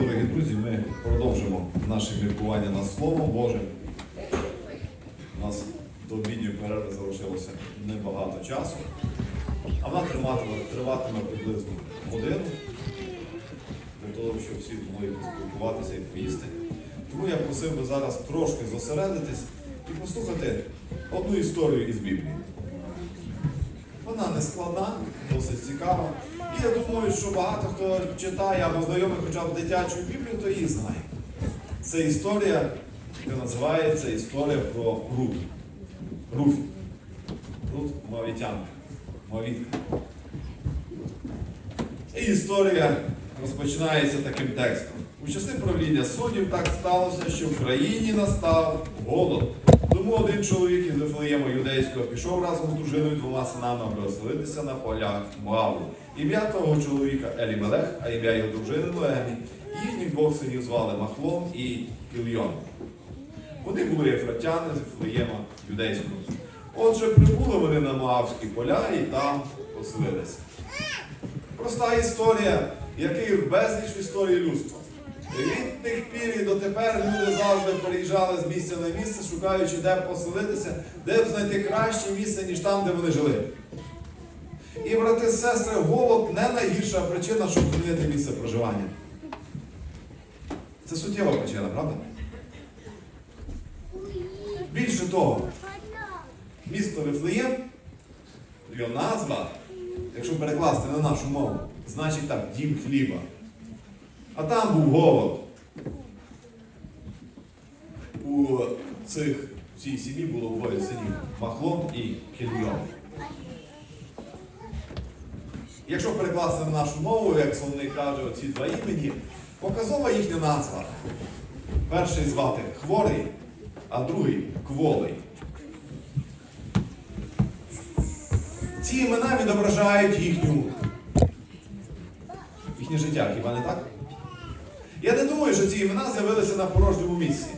Дорогі друзі, ми продовжимо наше міркування над Словом Божим. У нас до обідньої перерви залишилося небагато часу, а вона триватиме, триватиме приблизно годину для того, щоб всі змогли поспілкуватися і поїсти. Тому я просив би зараз трошки зосередитись і послухати одну історію із Біблії. Вона не складна, досить цікава. Я думаю, що багато хто читає або знайомий хоча б дитячу Біблію, то її знає. Це історія, яка називається історія про Рут. Руф. Рут Мавітянка. Мавітка. І історія розпочинається таким текстом. У часи правління суддів так сталося, що в країні настав голод. Тому один чоловік із Вифлеєму юдейського пішов разом з дружиною двома синами, аби оселитися на полях Моаву. Ім'я того чоловіка Елімелех, а ім'я його дружини Ноемі. Їхніх двох синів звали Махлом і Кільйон. Вони були ефратяни з Вифлеєма юдейського. Отже, прибули вони на Моавські поля і там поселилися. Проста історія, який безліч в історії людства. Від тих пір і дотепер люди завжди переїжджали з місця на місце, шукаючи, де поселитися, де б знайти краще місце, ніж там, де вони жили. І, брати і сестри, голод не найгірша причина, щоб змінити місце проживання. Це суттєва причина, правда? Більше того, місто Вифлеєм, його назва, якщо перекласти на нашу мову, значить так, дім хліба. А там був голод. У цих, цій сім'ї було двоє синів Махлон і Кільйон. Якщо перекласти на нашу мову, як вони кажуть, оці два імені, показова їхня назва. Перший звати Хворий, а другий Кволий. Ці імена відображають їхню, їхнє життя, хіба не так? Я не думаю, що ці імена з'явилися на порожньому місці.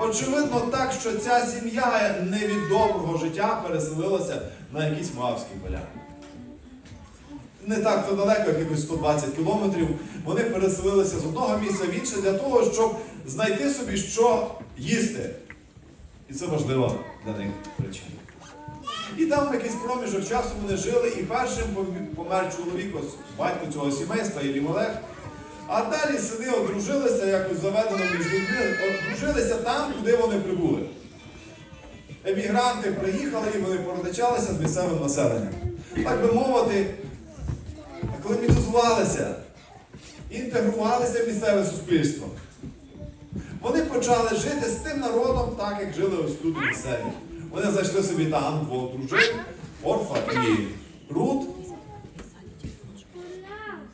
Очевидно, так, що ця сім'я не від доброго життя переселилася на якісь Моавські поля. Не так то далеко, якихось 120 кілометрів, вони переселилися з одного місця в інше для того, щоб знайти собі, що їсти. І це важлива для них причина. І там якийсь проміжок часу вони жили, і першим помер чоловік, батько цього сімейства, Єлімелех. А далі сини одружилися, якось заведено між людьми, одружилися там, куди вони прибули. Емігранти приїхали і вони порозичалися з місцевим населенням. Так би мовити, акліматизувалися, інтегрувалися в місцеве суспільство. Вони почали жити з тим народом, так як жили ось люди місцеві. Вони знайшли собі там двох дружин, Орфа і Рут.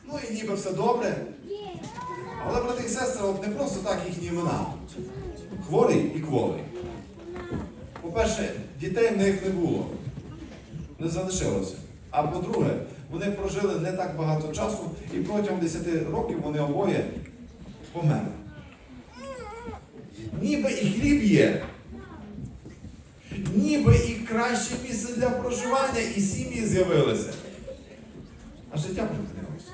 Ну і ніби все добре. Але, брати і сестри, от не просто так їхні імена. Хворий і кволий. По-перше, дітей в них не було. Не залишилося. А по-друге, вони прожили не так багато часу, і протягом 10 років вони обоє померли. Ніби і хліб є. Ніби і краще місце для проживання, і сім'ї з'явилися. А життя припинилося.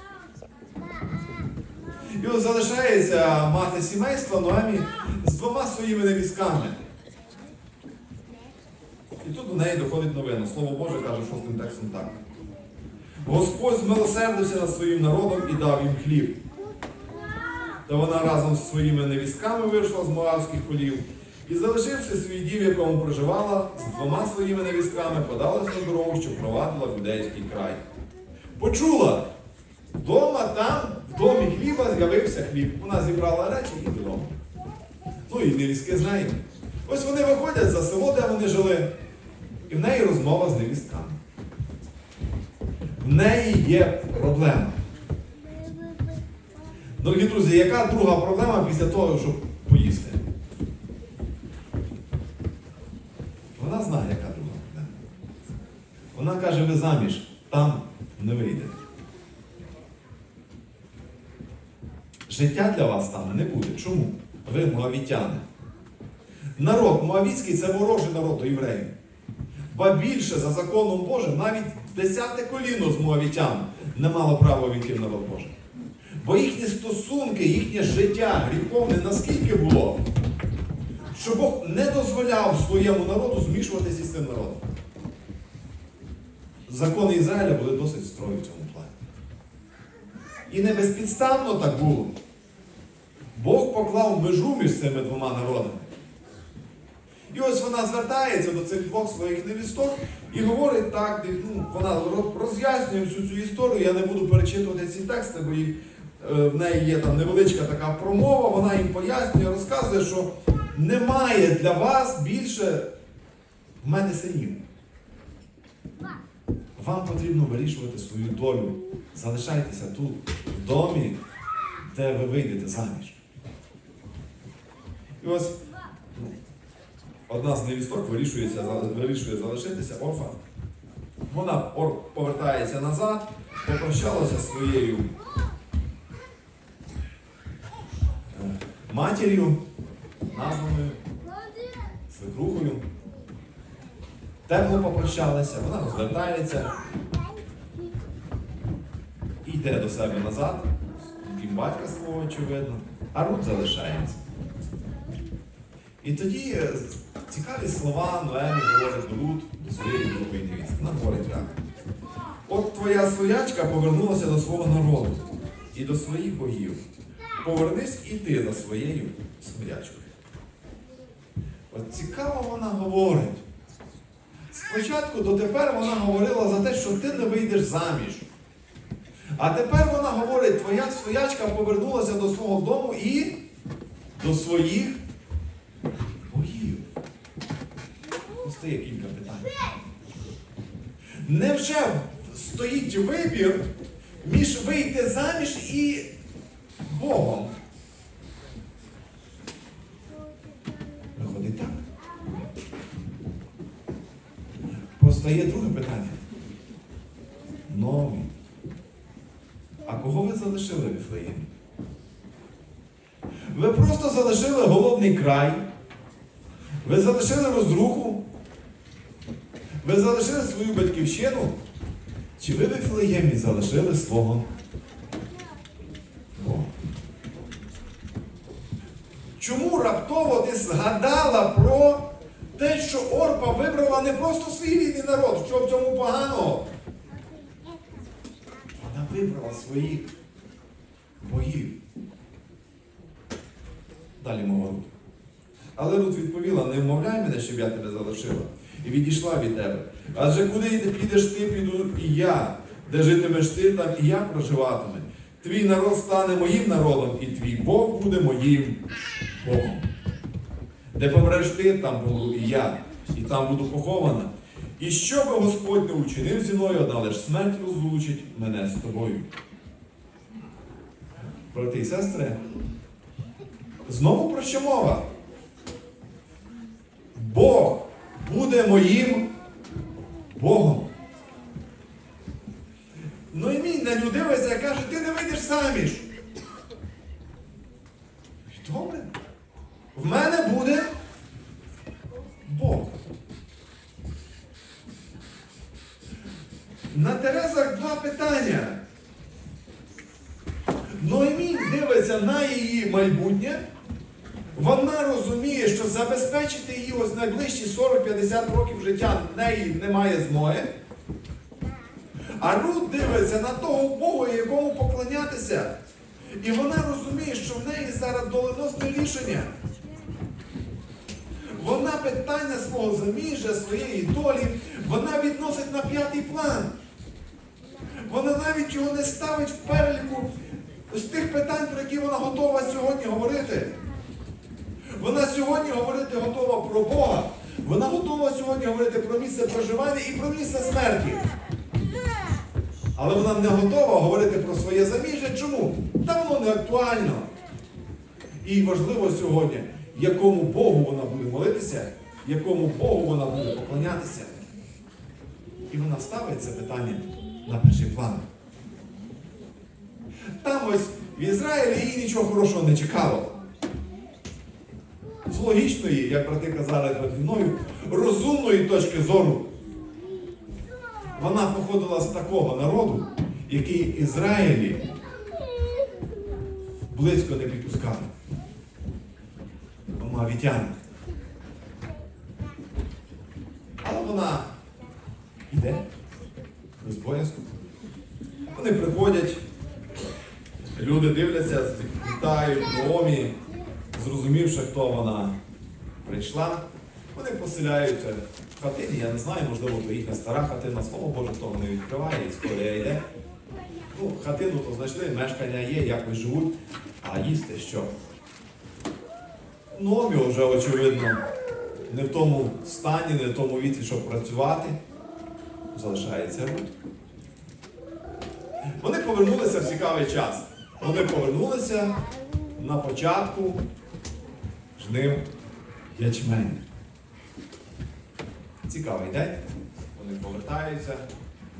І от залишається мати сімейства Ноемі з двома своїми невістками. І тут до неї доходить новина. Слово Боже каже шостим текстом так. Господь змилосердився над своїм народом і дав їм хліб. Та вона разом з своїми невістками вийшла з Моавських полів і, залишивши свій дім, в якому проживала, з двома своїми невістками подалась на дорогу, що провадила в юдейський край. Почула, вдома там, в домі хліба з'явився хліб. Вона зібрала речі і додому. Ну і невістки знаємо. Ось вони виходять за село, де вони жили, і в неї розмова з невістками. В неї є проблема. Дорогі друзі, яка друга проблема після того, щоб поїсти? Вона знає, яка друга проблема. Ви заміж, там не вийде. Життя для вас там не буде. Чому? Ви моавітяни. Народ моавіцький це ворожий народ до євреїв. Ба більше за законом Божим навіть десяте коліно з моавітян не мало права війти в народ Божий. Бо їхні стосунки, їхнє життя гріховне наскільки було, що Бог не дозволяв своєму народу змішуватися з цим народом. Закони Ізраїля були досить строгі в цьому плані. І не безпідставно так було. Бог поклав межу між цими двома народами. І ось вона звертається до цих двох своїх невісток і говорить так, ну, вона роз'яснює всю цю історію. Я не буду перечитувати ці тексти, бо їх, е, в неї є там невеличка така промова, вона їм пояснює, розказує, що немає для вас більше в мене синів. Вам потрібно вирішувати свою долю. Залишайтеся тут, в домі, де ви вийдете заміж. І ось одна з невісток вирішується, вирішує залишитися орфа. Вона повертається назад, попрощалася зі своєю е, матір'ю, названою свекрухою. Тепло попрощалася, вона розвертається йде до себе назад, з батька свого, очевидно, а Рут залишається. І тоді е, цікаві слова Ноемі говорить до Рут, до своєї другої невістки. Вона говорить так. От твоя своячка повернулася до свого народу і до своїх богів. Повернись і ти за своєю своячкою. От цікаво вона говорить. Спочатку дотепер вона говорила за те, що ти не вийдеш заміж. А тепер вона говорить, твоя своячка повернулася до свого дому і до своїх богів. Постає кілька питань. Невже стоїть вибір між вийти заміж і Богом? Постає друге питання. Нові. А кого ви залишили в Віфлеємі? Ви просто залишили голодний край. Ви залишили розруху. Ви залишили свою батьківщину. Чи ви в Віфлеємі залишили свого? Чому раптово ти згадала про те, що Орпа вибрала не просто свій рідний народ, що в цьому поганого? Вона вибрала своїх богів. Далі мова. Але Рут відповіла: не вмовляй мене, щоб я тебе залишила, і відійшла від тебе. Адже куди підеш, ти піду і я, де житимеш ти, там і я проживатиму. Твій народ стане моїм народом, і твій Бог буде моїм Богом. Де помреш там буду і я, і там буду похована. І що би Господь не учинив зі мною, одна лиш смерть розлучить мене з тобою. Брати і сестри, знову про що мова? Бог буде моїм Богом. Ну і мій дивиться і каже, ти не вийдеш заміж. Добре. В мене буде Бог. На Терезах два питання. Ноемін дивиться на її майбутнє. Вона розуміє, що забезпечити її ось найближчі 40-50 років життя в неї немає змоги. А Рут дивиться на того Бога, якому поклонятися. І вона розуміє, що в неї зараз доленосне рішення. Вона питання свого заміжжя, своєї долі, вона відносить на п'ятий план. Вона навіть його не ставить в переліку з тих питань, про які вона готова сьогодні говорити. Вона сьогодні говорити готова про Бога. Вона готова сьогодні говорити про місце проживання і про місце смерті. Але вона не готова говорити про своє заміжжя. Чому? Та воно не актуально. І важливо сьогодні, якому Богу вона буде молитися, якому Богу вона буде поклонятися. І вона ставить це питання на перший план. Там ось в Ізраїлі їй нічого хорошого не чекало. З логічної, як брати казали переді мною, розумної точки зору. Вона походила з такого народу, який Ізраїлі близько не підпускали. Мавітяни. Але вона йде без боязку. Вони приходять, люди дивляться, вітають Наомі, зрозумівши, хто вона прийшла. Вони поселяються в хатині, я не знаю, можливо, то їхня стара хатина, слово Боже, того не відкриває, історія йде. Ну, хатину то знайшли, мешкання є, якось живуть, а їсти що? Номі вже, очевидно, не в тому стані, не в тому віці, щоб працювати. Залишається Рут. Вони повернулися в цікавий час. Вони повернулися на початку жнив ячмень. Цікавий день. Вони повертаються.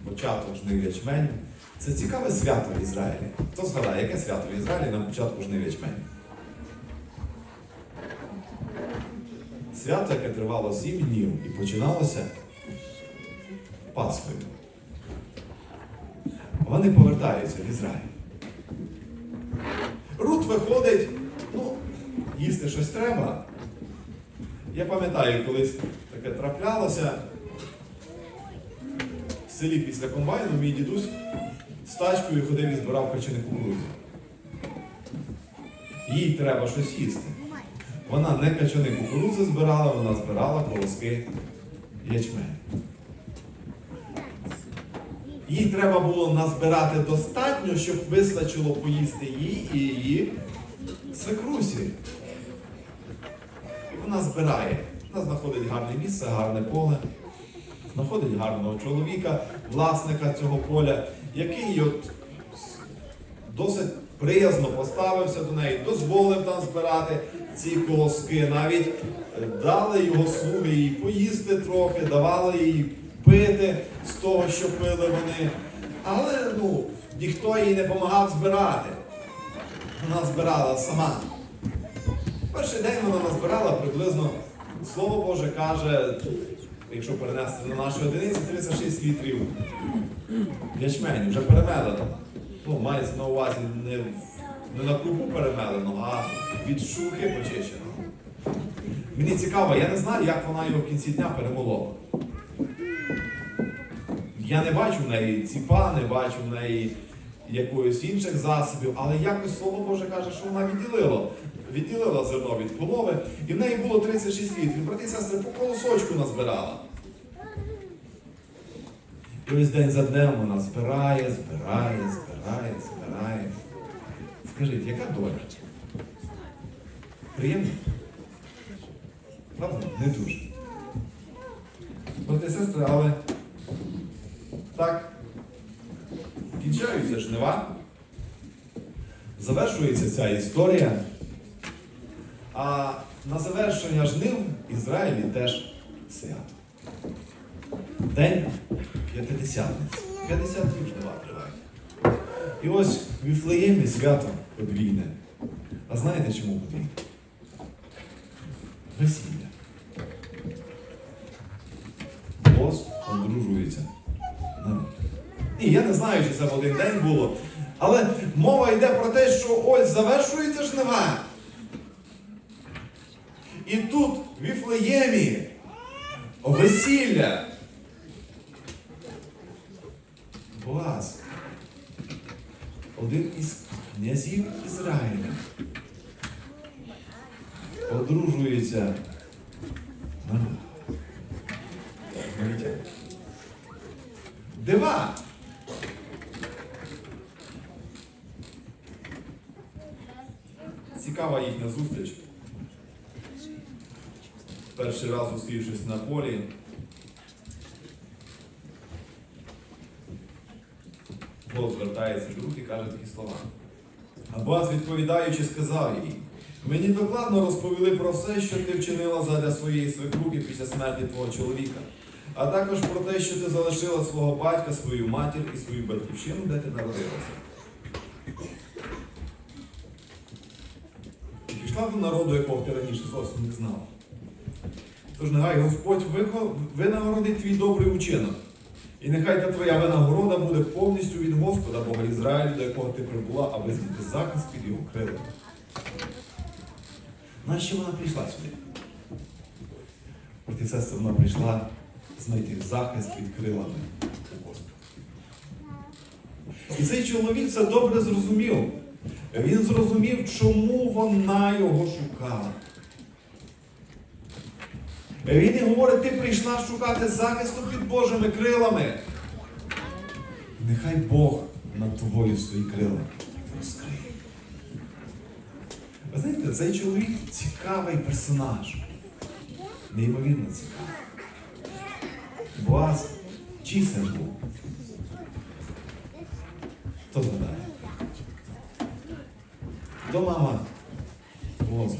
Початок жнив ячменю. Це цікаве свято в Ізраїлі. Хто згадає, яке свято в Ізраїлі на початку жнив ячменю? Свято, яке тривало сім днів і починалося Пасхою. Вони повертаються в Ізраїль. Рут виходить, ну, їсти щось треба. Я пам'ятаю, колись таке траплялося. В селі після комбайну мій дідусь з тачкою ходив і збирав качани кукурудзи. Їй треба щось їсти. Вона не качани кукурудзи збирала, вона збирала колоски ячменю. Їй треба було назбирати достатньо, щоб вистачило поїсти їй і її свекрусі. Вона збирає. Вона знаходить гарне місце, гарне поле, знаходить гарного чоловіка, власника цього поля, який от досить приязно поставився до неї, дозволив там збирати ці колоски, навіть дали його слуги їй поїсти трохи, давали їй пити з того, що пили вони. Але ну, ніхто їй не допомагав збирати. Вона збирала сама. Перший день вона назбирала приблизно, слово Боже каже, якщо перенести на наші одиниці, 36 літрів ячменю, вже перемелено. Ну, мається на увазі не, в- не на крупу перемелено, а від шухи почищено. Мені цікаво, я не знаю, як вона його в кінці дня перемолола. Я не бачу в неї ціпа, не бачу в неї якоїсь інших засобів, але якось слово Боже каже, що вона відділила. Відділила зерно від полови, і в неї було 36 літрів. Брати і сестри, по колосочку назбирала. І ось день за днем вона збирає, збирає, збирає, збирає. Скажіть, яка доля? Приємно? Правда? Не дуже. Брати сестри, але так кінчаються жнива. Завершується ця історія. А на завершення жнив Ізраїлі теж свято. День п'ятидесятниць. 50 днів жнива тривають. І ось в Віфлеємі свято подвійне. А знаєте чому подвійне? Весілля. Бос одружується. Ні, я не знаю, чи це в один день було. Але мова йде про те, що ось завершується жнива. І тут, в Віфлеємі, весілля. Боаз, один із князів Ізраїля, одружується. Дива! Цікава їхня зустріч. Перший раз зустрівшись на полі. Бог звертається до рук і каже такі слова. А Боаз, відповідаючи, сказав їй, мені докладно розповіли про все, що ти вчинила задля своєї свекруки після смерті твого чоловіка, а також про те, що ти залишила свого батька, свою матір і свою батьківщину, де ти народилася. І пішла до народу, якого ти раніше зовсім не знала. Тож нехай Господь винагородить твій добрий учинок І нехай та твоя винагорода буде повністю від Господа, Бога Ізраїлю, до якого ти прибула, аби знайти захист під його крилами. Нащо вона прийшла сюди? Брати і сестри, вона прийшла знайти захист під крилами у Господа. І цей чоловік це добре зрозумів. Він зрозумів, чому вона його шукала. Він і говорить, ти прийшла шукати захисту під Божими крилами. Нехай Бог над тобою свої крила розкриє. Ви знаєте, цей чоловік цікавий персонаж. Неймовірно цікавий. Боаз чий син був? Хто згадає? Хто мама? Воза.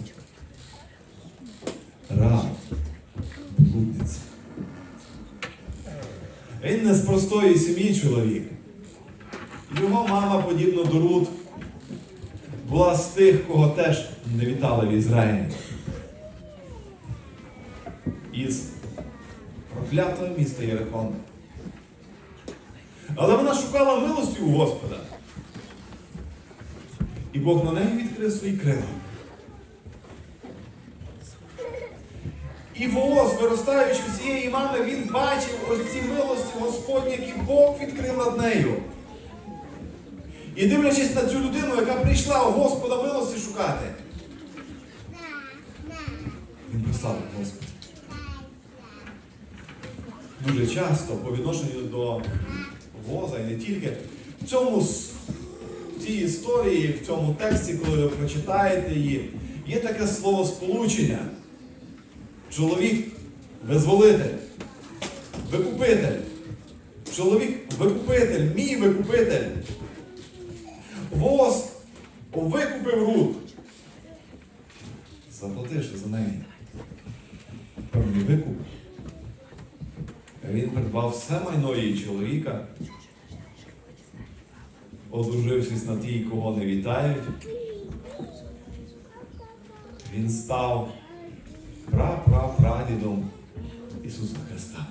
Блудниця. Він не з простої сім'ї чоловік. Його мама, подібно до Рут, була з тих, кого теж не вітали в Ізраїлі. Із проклятого міста Єрихон. Але вона шукала милості у Господа. І Бог на неї відкрив свої крила. І Вооз, виростаючи з цієї мами, він бачив ось ці милості Господні, які Бог відкрив над нею. І дивлячись на цю людину, яка прийшла у Господа милості шукати, він прославив Господа. Дуже часто по відношенню до воза і не тільки в цьому в цій історії, в цьому тексті, коли ви прочитаєте її, є таке слово сполучення. Чоловік визволитель, викупитель. Чоловік викупитель, мій викупитель. Воз викупив рук, заплативши за неї. Певний викуп. Він придбав все майно її чоловіка, одружившись на тій, кого не вітають. Він став прапрапрадідом Ісуса Христа.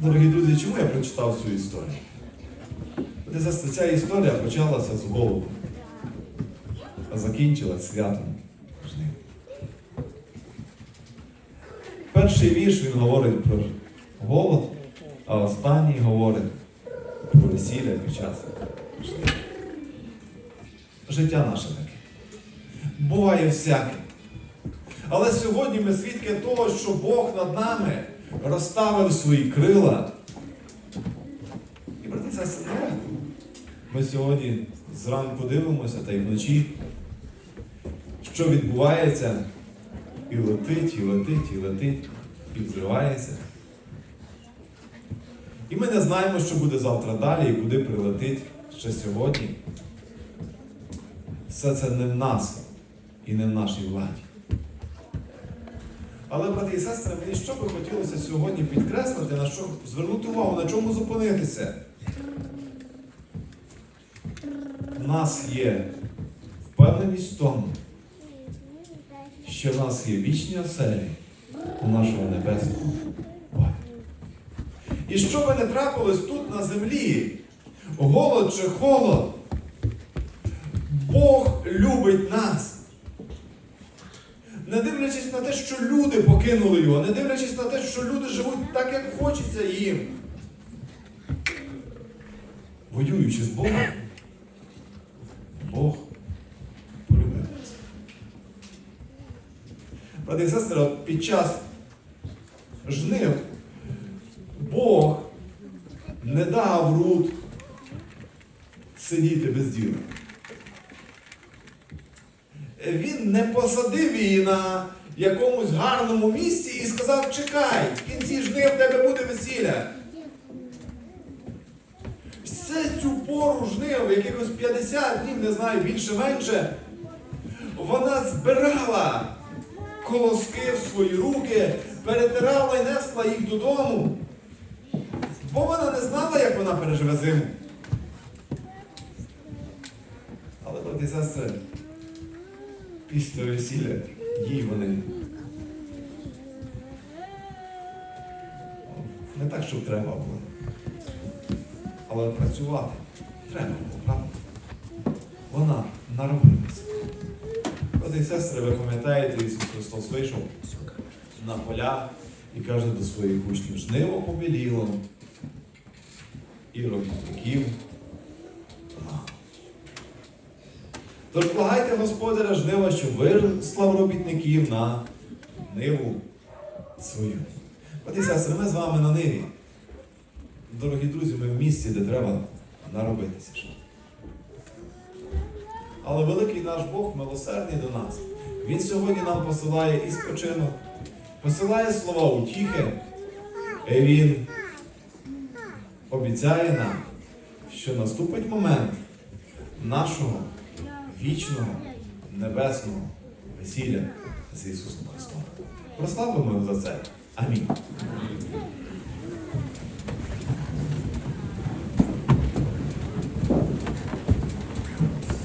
Дорогі друзі, чому я прочитав цю історію? Ця історія почалася з голоду, а закінчилась святом. Перший вірш він говорить про голод, а останній говорить про весілля під час жнив. Життя наше таке. Буває всяке. Але сьогодні ми свідки того, що Бог над нами розставив свої крила. І брати і сестри. Ми сьогодні зранку дивимося та й вночі, що відбувається, і летить, і летить, і летить, і взривається. І ми не знаємо, що буде завтра далі і куди прилетить ще сьогодні. Все це не в нас і не в нашій владі. Але, брати і сестри, мені що би хотілося сьогодні підкреслити, на що звернути увагу, на чому зупинитися. У нас є впевненість в тому, що в нас є вічні оселі у нашого небесного. І що би не трапилось тут на землі, голод чи холод, Бог любить нас. Не дивлячись на те, що люди покинули його, не дивлячись на те, що люди живуть так, як хочеться їм. Воюючи з Богом, Бог полюбив нас. Брати і сестри, під час жнив Бог не дав Рут сидіти без діла. Він не посадив її на якомусь гарному місці і сказав, чекай, в кінці жнив в тебе буде весілля. Все цю пору жнив, якихось 50 днів, не знаю, більше-менше, вона збирала колоски в свої руки, перетирала і несла їх додому. Бо вона не знала, як вона переживе зиму. Але, брати і сестри, після весілля їй вони Не так, щоб треба було. Але працювати треба було, правда? Вона наробилася. Брати сестри, ви пам'ятаєте, Ісус Христос вийшов на поля і каже до своїх учнів, жниво побіліло і робітників мало. Тож благайте Господаря жнива, щоб вислав робітників на ниву свою. Брати і сестри, ми з вами на ниві. Дорогі друзі, ми в місці, де треба наробитися. Але великий наш Бог милосердний до нас. Він сьогодні нам посилає і спочинок, посилає слова утіхи. І Він обіцяє нам, що наступить момент нашого вічного небесного весілля з Ісусом Христом. Прославимо за це. Амінь.